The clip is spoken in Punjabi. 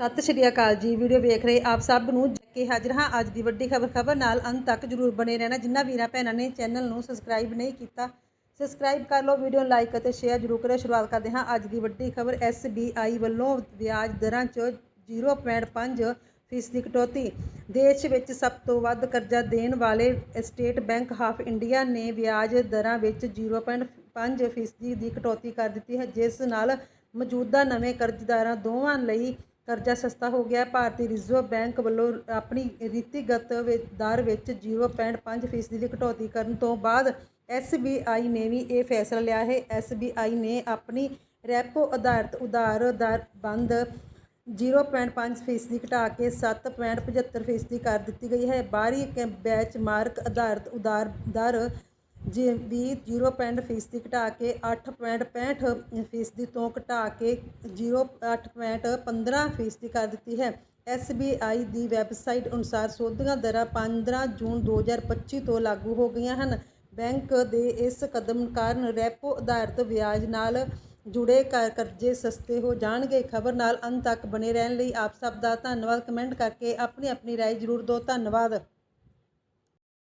ਸਤਿ ਸ਼੍ਰੀ ਅਕਾਲ ਜੀ। ਵੀਡੀਓ ਵੇਖ ਰਹੇ ਆਪ ਸਭ ਨੂੰ ਕੇ ਹਾਜ਼ਰ ਹਾਂ। ਅੱਜ ਦੀ ਵੱਡੀ ਖਬਰ ਖਬਰ ਨਾਲ ਅੰਤ ਤੱਕ ਜਰੂਰ ਬਣੇ ਰਹਿਣਾ। ਜਿਨ੍ਹਾਂ ਵੀਰਾਂ ਭੈਣਾਂ ਨੇ ਚੈਨਲ ਨੂੰ ਸਬਸਕ੍ਰਾਈਬ ਨਹੀਂ ਕੀਤਾ, ਸਬਸਕ੍ਰਾਈਬ ਕਰ ਲਓ, ਵੀਡੀਓ ਨੂੰ ਲਾਈਕ ਅਤੇ ਸ਼ੇਅਰ ਜਰੂਰ ਕਰਿਓ। ਸ਼ੁਰੂਆਤ ਕਰਦੇ ਹਾਂ ਅੱਜ ਦੀ ਵੱਡੀ ਖਬਰ। SBI ਵੱਲੋਂ ਵਿਆਜ ਦਰਾਂ 'ਚ 0.5 ਫੀਸਦੀ ਕਟੌਤੀ। ਦੇਸ਼ ਵਿੱਚ ਸਭ ਤੋਂ ਵੱਧ ਕਰਜ਼ਾ ਦੇਣ ਵਾਲੇ ਸਟੇਟ ਬੈਂਕ ਆਫ ਇੰਡੀਆ ਨੇ ਵਿਆਜ ਦਰਾਂ ਵਿੱਚ 0.5 ਫੀਸਦੀ ਦੀ ਕਟੌਤੀ ਕਰ ਦਿੱਤੀ ਹੈ, ਜਿਸ ਨਾਲ ਮੌਜੂਦਾ ਨਵੇਂ ਕਰਜ਼ਦਾਰਾਂ ਦੋਵਾਂ ਲਈ ਕਰਜ਼ਾ ਸਸਤਾ ਹੋ ਗਿਆ। ਭਾਰਤੀ ਰਿਜ਼ਰਵ ਬੈਂਕ ਵੱਲੋਂ ਆਪਣੀ ਰੀਤੀਗਤ ਦਰ ਵਿੱਚ 0.5 ਫੀਸਦੀ ਦੀ ਕਟੌਤੀ ਕਰਨ ਤੋਂ ਬਾਅਦ SBI ਨੇ ਵੀ ਇਹ ਫੈਸਲਾ ਲਿਆ ਹੈ। SBI ਨੇ ਆਪਣੀ ਰੈਪੋ ਆਧਾਰਿਤ ਉਧਾਰ ਦਰ ਬੰਦ 0.5 ਫੀਸਦੀ ਘਟਾ ਕੇ 7.75 ਫੀਸਦੀ ਕਰ ਦਿੱਤੀ ਗਈ ਹੈ। ਬਾਹਰੀ ਕ- ਬੈਚਮਾਰਕ ਆਧਾਰਿਤ ਉਧਾਰ ਦਰ ਜੇ ਵੀ 0.5 ਫੀਸਦੀ ਘਟਾ ਕੇ 8.65 ਫੀਸਦੀ ਤੋਂ ਘਟਾ ਕੇ 0.8.15 ਫੀਸਦੀ ਕਰ ਦਿੱਤੀ ਹੈ। SBI ਦੀ ਵੈਬਸਾਈਟ ਅਨੁਸਾਰ ਸੋਧੀਆਂ ਦਰਾਂ 15 ਜੂਨ 2025 ਤੋਂ ਲਾਗੂ ਹੋ ਗਈਆਂ ਹਨ। ਬੈਂਕ ਦੇ ਇਸ ਕਦਮ ਕਾਰਨ ਰੈਪੋ ਆਧਾਰਿਤ ਵਿਆਜ ਨਾਲ ਜੁੜੇ ਕਰ- ਕਰਜ਼ੇ ਸਸਤੇ ਹੋ ਜਾਣਗੇ। ਖਬਰ ਨਾਲ ਅੰਤ ਤੱਕ ਬਣੇ ਰਹਿਣ ਲਈ ਆਪ ਸਭ ਦਾ ਧੰਨਵਾਦ। ਕਮੈਂਟ ਕਰਕੇ ਆਪਣੀ ਆਪਣੀ ਰਾਏ ਜ਼ਰੂਰ ਦਿਓ। ਧੰਨਵਾਦ।